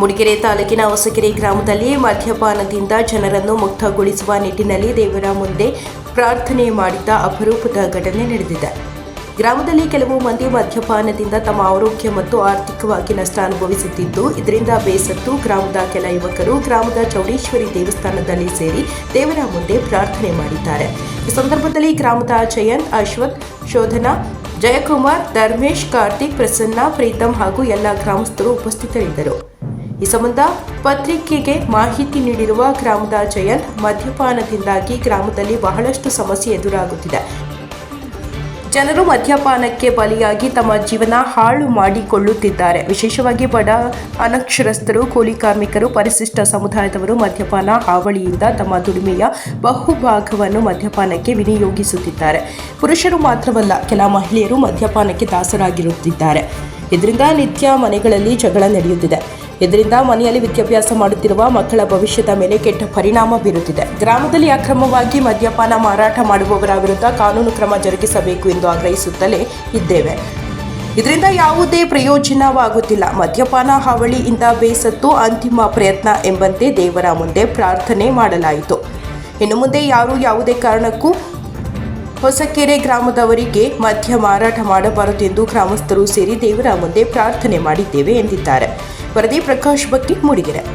ಮೂಡಿಗೆರೆ ತಾಲೂಕಿನ ಹೊಸಕೆರೆ ಗ್ರಾಮದಲ್ಲಿ ಮದ್ಯಪಾನದಿಂದ ಜನರನ್ನು ಮುಕ್ತಗೊಳಿಸುವ ನಿಟ್ಟಿನಲ್ಲಿ ದೇವರ ಮುಂದೆ ಪ್ರಾರ್ಥನೆ ಮಾಡಿದ ಅಪರೂಪದ ಘಟನೆ ನಡೆದಿದೆ. ಗ್ರಾಮದಲ್ಲಿ ಕೆಲವು ಮಂದಿ ಮದ್ಯಪಾನದಿಂದ ತಮ್ಮ ಆರೋಗ್ಯ ಮತ್ತು ಆರ್ಥಿಕವಾಗಿ ನಷ್ಟ ಅನುಭವಿಸುತ್ತಿದ್ದು, ಇದರಿಂದ ಬೇಸತ್ತು ಗ್ರಾಮದ ಕೆಲ ಯುವಕರು ಗ್ರಾಮದ ಚೌಡೇಶ್ವರಿ ದೇವಸ್ಥಾನದಲ್ಲಿ ಸೇರಿ ದೇವರ ಮುಂದೆ ಪ್ರಾರ್ಥನೆ ಮಾಡಿದ್ದಾರೆ. ಈ ಸಂದರ್ಭದಲ್ಲಿ ಗ್ರಾಮದ ಜಯಂತ್, ಅಶ್ವಥ್, ಶೋಧನಾ, ಜಯಕುಮಾರ್, ಧರ್ಮೇಶ್, ಕಾರ್ತಿಕ್, ಪ್ರಸನ್ನ ಪ್ರೀತಮ್ ಹಾಗೂ ಎಲ್ಲ ಗ್ರಾಮಸ್ಥರು ಉಪಸ್ಥಿತರಿದ್ದರು. ಈ ಸಂಬಂಧ ಪತ್ರಿಕೆಗೆ ಮಾಹಿತಿ ನೀಡಿರುವ ಗ್ರಾಮದ ಜಯಂತ್ ಮದ್ಯಪಾನದಿಂದಾಗಿ ಗ್ರಾಮದಲ್ಲಿ ಬಹಳಷ್ಟು ಸಮಸ್ಯೆ ಎದುರಾಗುತ್ತಿದೆ. ಜನರು ಮದ್ಯಪಾನಕ್ಕೆ ಬಲಿಯಾಗಿ ತಮ್ಮ ಜೀವನ ಹಾಳು ಮಾಡಿಕೊಳ್ಳುತ್ತಿದ್ದಾರೆ. ವಿಶೇಷವಾಗಿ ಬಡ ಅನಕ್ಷರಸ್ಥರು, ಕೂಲಿ ಕಾರ್ಮಿಕರು, ಪರಿಶಿಷ್ಟ ಸಮುದಾಯದವರು ಮದ್ಯಪಾನ ಹಾವಳಿಯಿಂದ ತಮ್ಮ ದುಡಿಮೆಯ ಬಹುಭಾಗವನ್ನು ಮದ್ಯಪಾನಕ್ಕೆ ವಿನಿಯೋಗಿಸುತ್ತಿದ್ದಾರೆ. ಪುರುಷರು ಮಾತ್ರವಲ್ಲ, ಕೆಲ ಮಹಿಳೆಯರು ಮದ್ಯಪಾನಕ್ಕೆ ದಾಸರಾಗಿರುತ್ತಿದ್ದಾರೆ. ಇದರಿಂದ ನಿತ್ಯ ಮನೆಗಳಲ್ಲಿ ಜಗಳ ನಡೆಯುತ್ತಿದೆ. ಇದರಿಂದ ಮನೆಯಲ್ಲಿ ವಿದ್ಯಾಭ್ಯಾಸ ಮಾಡುತ್ತಿರುವ ಮಕ್ಕಳ ಭವಿಷ್ಯದ ಮೇಲೆ ಕೆಟ್ಟ ಪರಿಣಾಮ ಬೀರುತ್ತಿದೆ. ಗ್ರಾಮದಲ್ಲಿ ಅಕ್ರಮವಾಗಿ ಮದ್ಯಪಾನ ಮಾರಾಟ ಮಾಡುವವರ ವಿರುದ್ಧ ಕಾನೂನು ಕ್ರಮ ಜರುಗಿಸಬೇಕು ಎಂದು ಆಗ್ರಹಿಸುತ್ತಲೇ ಇದ್ದೇವೆ. ಇದರಿಂದ ಯಾವುದೇ ಪ್ರಯೋಜನವಾಗುತ್ತಿಲ್ಲ. ಮದ್ಯಪಾನ ಹಾವಳಿಯಿಂದ ಬೇಸತ್ತು ಅಂತಿಮ ಪ್ರಯತ್ನ ಎಂಬಂತೆ ದೇವರ ಮುಂದೆ ಪ್ರಾರ್ಥನೆ ಮಾಡಲಾಯಿತು. ಇನ್ನು ಮುಂದೆ ಯಾರು ಯಾವುದೇ ಕಾರಣಕ್ಕೂ ಹೊಸಕೆರೆ ಗ್ರಾಮದವರಿಗೆ ಮದ್ಯ ಮಾರಾಟ ಮಾಡಬಾರದು ಎಂದು ಗ್ರಾಮಸ್ಥರು ಸೇರಿ ದೇವರ ಮುಂದೆ ಪ್ರಾರ್ಥನೆ ಮಾಡಿದ್ದೇವೆ ಎಂದಿದ್ದಾರೆ. பிரதி பிரகாஷ் பக்டி முடிகிறார்